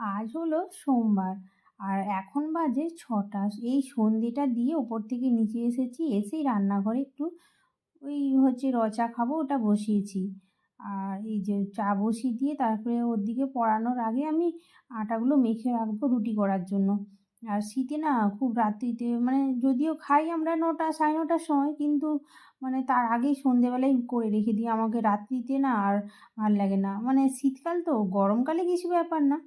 আজ হলো সোমবার। আর এখন বাজে ছটা। এই সন্ধেটা দিয়ে ওপর থেকে নিচে এসেছি, এসেই রান্নাঘরে একটু ওই হচ্ছে রচা খাব ওটা বসিয়েছি। আর এই যে চা বসিয়ে দিয়ে তারপরে ওর দিকে পড়ানোর আগে আমি আটাগুলো মেখে রাখব রুটি করার জন্য। আর শীতে না খুব রাত্রিতে মানে যদিও খাই আমরা নটা, সাড়ে নটার সময় কিন্তু মানে তার আগেই সন্ধেবেলায় করে রেখে দিই। আমাকে রাত্রিতে না আর ভালো লাগে না। মানে শীতকাল তো গরমকালে কিছু ব্যাপার না।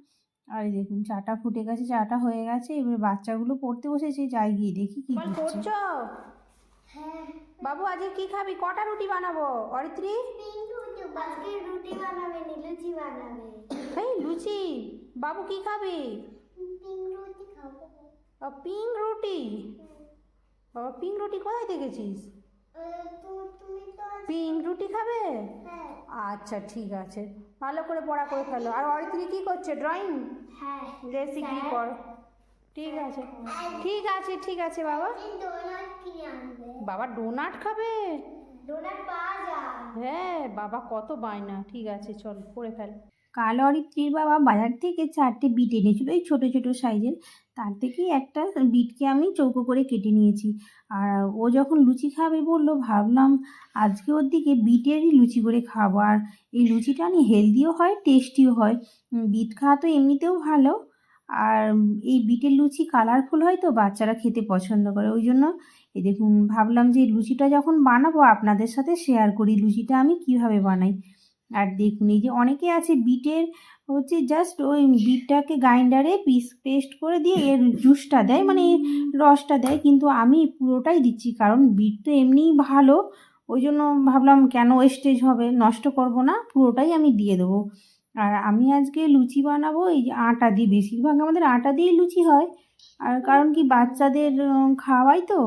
আর দেখুন চাটা ফুটে গেছে চাটা হয়ে গেছে এবার বাচ্চাগুলো পড়তে বসেছে যাই গিয়ে দেখি কি করছে। করছ হ্যাঁ। বাবু আজকে কি খাবি? কটা রুটি বানাবো? অরিত্রি? আজকে রুটি বানাবে নি লুচি বানাবে। এই লুচি? বাবু কি খাবি? পিঙ্ক রুটি খাব। পিঙ্ক রুটি? বাবা পিঙ্ক রুটি কোথায় দেখেছিস? পিঙ্ক রুটি খাবে? হ্যাঁ। আচ্ছা ঠিক আছে। ভালো করে পড়া করে ফেলো। আর অরিত্রি কি করছে? ড্রয়িং? হ্যাঁ লেসি কি কর ঠিক আছে। ঠিক আছে ঠিক আছে বাবা। বাবা ডোনাট খাবে? ডোনাট পাওয়া যায়। হ্যাঁ বাবা কত বায়না। ঠিক আছে চল করে ফেল। কাল অরিত্রীর বাবা বাজার থেকে চারটে বিট এনেছিল, এই ছোটো ছোটো সাইজের। তার থেকেই একটা বিটকে আমি চৌকো করে কেটে নিয়েছি। আর ও যখন লুচি খাবে বলল, ভাবলাম আজকে ওর দিকে বিটেরই লুচি করে খাব। আর এই লুচিটা আমি হেলদিও হয়, টেস্টিও হয়। বিট খাওয়া তো এমনিতেও ভালো। আর এই বিটের লুচি কালারফুল হয় তো, বাচ্চারা খেতে পছন্দ করে। ওই জন্য এই দেখুন, ভাবলাম যে লুচিটা যখন বানাবো, আপনাদের সাথে শেয়ার করি লুচিটা আমি কীভাবে বানাই। আর দেখুন, এই যে অনেকে আছে বিটের হচ্ছে জাস্ট ওই বিটটাকে গ্রাইন্ডারে পিস পেস্ট করে দিয়ে এর জুসটা দেয় মানে রসটা দেয়, কিন্তু আমি পুরোটাই দিচ্ছি, কারণ বিট তো এমনিই ভালো। ওই জন্য ভাবলাম কেন ওয়েস্টেজ হবে, নষ্ট করব না, পুরোটাই আমি দিয়ে দেবো। আর আমি আজকে লুচি বানাবো, এই যে আটা দিয়ে, বেশিরভাগ আমাদের আটা দিয়েই লুচি হয়। আর কারণ কি বাচ্চাদের খাওয়াই তো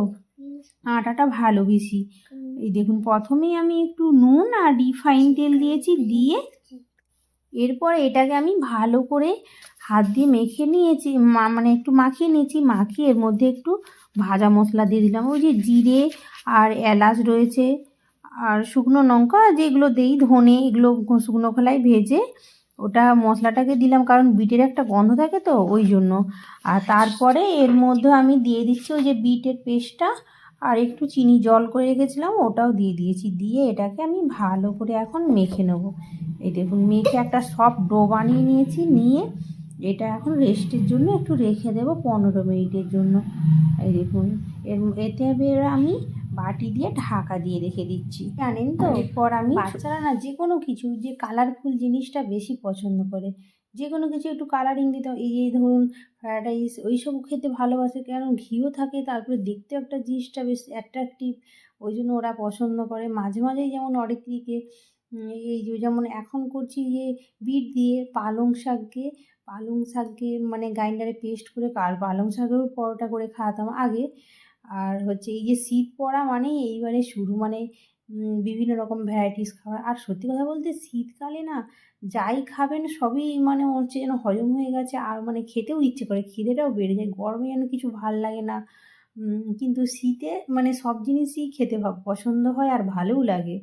আটাটা ভালো বেশি। এই দেখুন প্রথমেই আমি একটু নুন আর রিফাইন তেল দিয়েছি দিয়ে এরপর এটাকে আমি ভালো করে হাত দিয়ে মেখে নিয়েছি মানে একটু মাখিয়ে নিয়েছি মাখিয়ে এর মধ্যে একটু ভাজা মশলা দিয়ে দিলাম। ওই যে জিরে আর এলাচ রয়েছে আর শুকনো লঙ্কা যেগুলো দেই ধনে এগুলো শুকনো খোলায় ভেজে ওটা মশলাটাকে দিলাম কারণ বিটের একটা গন্ধ থাকে তো ওই জন্য। আর তারপরে এর মধ্যে আমি দিয়ে দিচ্ছি ওই যে বিটের পেস্টটা আর একটু চিনি জল করে রেখেছিলাম ওটাও দিয়ে দিয়েছি। দিয়ে এটাকে আমি ভালো করে এখন মেখে নেব। এই দেখুন মেখে একটা সফট ডো বানিয়ে নিয়েছি নিয়ে এটা এখন রেস্টের জন্য একটু রেখে দেবো পনেরো মিনিটের জন্য। এই দেখুন এর এতে এবার আমি বাটি দিয়ে ঢাকা দিয়ে রেখে দিচ্ছি। জানেন তো? এরপর আমি বাচ্চারা না যে কোনো কিছু যে কালারফুল জিনিসটা বেশি পছন্দ করে। যে কোনো কিছু একটু কালারিং দিতে। এই যে ধরুন ফ্রায়েড রাইস ওইসব খেতে ভালোবাসে কারণ ঘিও থাকে, তারপরে দেখতে একটা জিনিসটা বেশ অ্যাট্রাকটিভ ওই জন্য ওরা পছন্দ করে মাঝে মাঝেই যেমন অরিত্রিকে এই যে যেমন এখন করছি যে বিট দিয়ে পালং শাককে পালং শাককে মানে গ্রাইন্ডারে পেস্ট করে কাল পালং শাকেরও পরোটা করে খাওয়াতাম আগে আর হচ্ছে এই যে শীত পড়া মানে এইবারে শুরু মানে বিভিন্ন রকম ভ্যারাইটিস খাবার। আর সত্যি কথা বলতে শীতকালে না, যাই খাবেন সবই মানে হচ্ছে যেন হজম হয়ে গেছে। আর মানে খেতেও ইচ্ছে করে, খিদেটাও বেড়ে যায়। গরমে যেন কিছু ভালো লাগে না। কিন্তু শীতে মানে সব জিনিসই খেতে পছন্দ হয় আর ভালোও লাগে।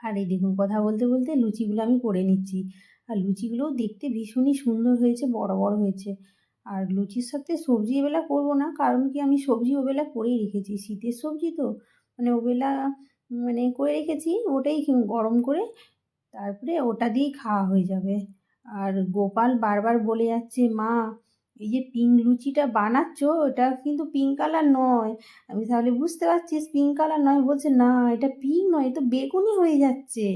আর এই দেখুন, কথা বলতে বলতে লুচিগুলো আমি করে নিচ্ছি। আর লুচিগুলোও দেখতে ভীষণই সুন্দর হয়েছে, বড় বড় হয়েছে। আর লুচির সাথে সবজি এবেলা করব না, কারণ কি আমি সবজি ওবেলা করেই রেখেছি। শীতের সবজি তো মানে ওবেলা মানে করে রেখেছি, ওটাই গরম করে তারপরে ওটা দিয়েই খাওয়া হয়ে যাবে। আর গোপাল বারবার বলে যাচ্ছে, মা, এই যে পিঙ্ক লুচিটা বানাচ্ছ, ওটা কিন্তু পিঙ্ক কালার নয়। আমি তাহলে বুঝতে পারছিস পিঙ্ক কালার নয় বলছে, না, এটা পিঙ্ক নয় তো বেগুনি হয়ে যাচ্ছে।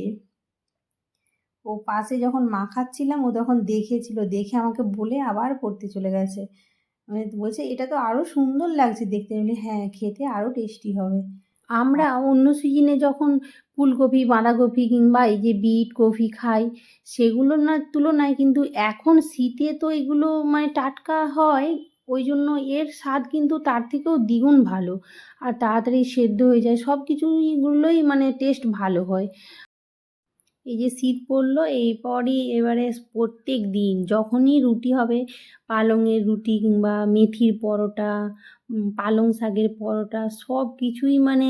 ও পাশে যখন মাখাচ্ছিলাম, ও তখন দেখেছিল, দেখে আমাকে বলে আবার পড়তে চলে গেছে। মানে বলছে, এটা তো আরও সুন্দর লাগছে দেখতে। হ্যাঁ খেতে আরও টেস্টি হবে। আমরা অন্য সিজনে যখন ফুলকপি, বাঁধাকপি কিংবা এই যে বিট, কফি খাই সেগুলোর না তুলনায় কিন্তু এখন শীতে তো এগুলো মানে টাটকা হয়, ওই জন্য এর স্বাদ কিন্তু তার থেকেও দ্বিগুণ ভালো। আর তাড়াতাড়ি সেদ্ধ হয়ে যায় সব কিছুগুলোই মানে টেস্ট ভালো হয়। এই যে শীত পড়ল, এরপরই এবারে প্রত্যেক দিন যখনই রুটি হবে, পালংয়ের রুটি কিংবা মেথির পরোটা পালং শাকের পরোটা সব কিছুই মানে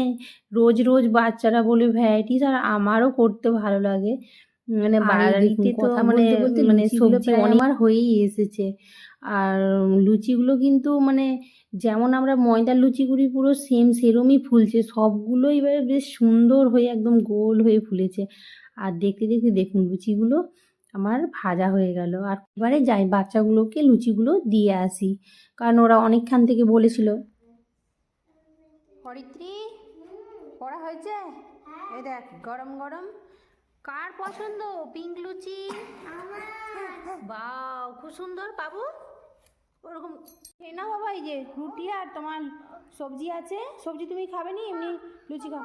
রোজ রোজ বাচ্চারা বলে ভ্যারাইটিস আর আমারও করতে ভালো লাগে। মানে বাড়িতে তো মানে মানে সবজি আমার হয়েই এসেছে। আর লুচিগুলো কিন্তু মানে যেমন আমরা ময়দার লুচি করি পুরো সেম সেরমই ফুলছে। সবগুলো এবারে বেশ সুন্দর হয়ে একদম গোল হয়ে ফুলেছে। আর দেখতে দেখতে দেখুন লুচিগুলো আমার ভাজা হয়ে গেল। আর এবারে যাই, বাচ্চাগুলোকে লুচিগুলো দিয়ে আসি। কারণ ওরা অনেকক্ষণ থেকে বলেছিল। হরিত্রী, পড়া হয়েছে? এই দেখ, গরম গরম। কার পছন্দ পিঙ্ক লুচি? বাও, খুব সুন্দর পাবো ওরকম, খেয়ে না বাবা, এই যে রুটি আর তোমার সবজি আছে। সবজি তুমি খাবে নি? এমনি লুচি খাও।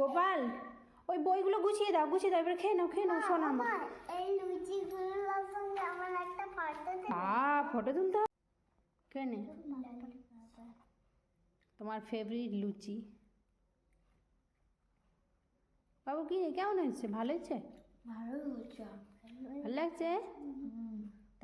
গোপাল ওই বইগুলো গুছিয়ে দাও গুছিয়ে দাও এবার খেয়ে নাও খেয়ে নাও শোনা আমার। এই লুচিগুলোর সঙ্গে আমার একটা ফটো হ্যাঁ ফটো তুলতে কেনে তোমার ফেভারিট লুচি। বাবু কি কেমন হয়েছে? ভালো হয়েছে? ভালো হয়েছে। ভালো লাগছে?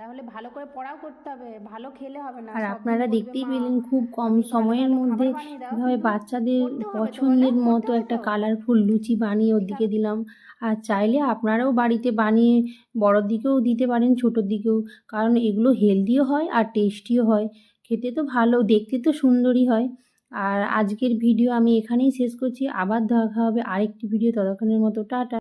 তাহলে ভালো করে পড়াও করতে হবে ভালো খেলে হবে না আর আপনারা দেখতেই পেলেন খুব কম সময়ের মধ্যে কীভাবে বাচ্চাদের পছন্দের মতো একটা কালারফুল লুচি বানিয়ে ওর দিকে দিলাম। আর চাইলে আপনারাও বাড়িতে বানিয়ে বড়োর দিকেও দিতে পারেন ছোটোর দিকেও। কারণ এগুলো হেলদিও হয় আর টেস্টিও হয়। খেতে তো ভালো দেখতে তো সুন্দরই হয়। আর আজকের ভিডিও আমি এখানেই শেষ করছি। আবার দেখা হবে আরেকটি ভিডিও ততক্ষণের মতো। টাটা।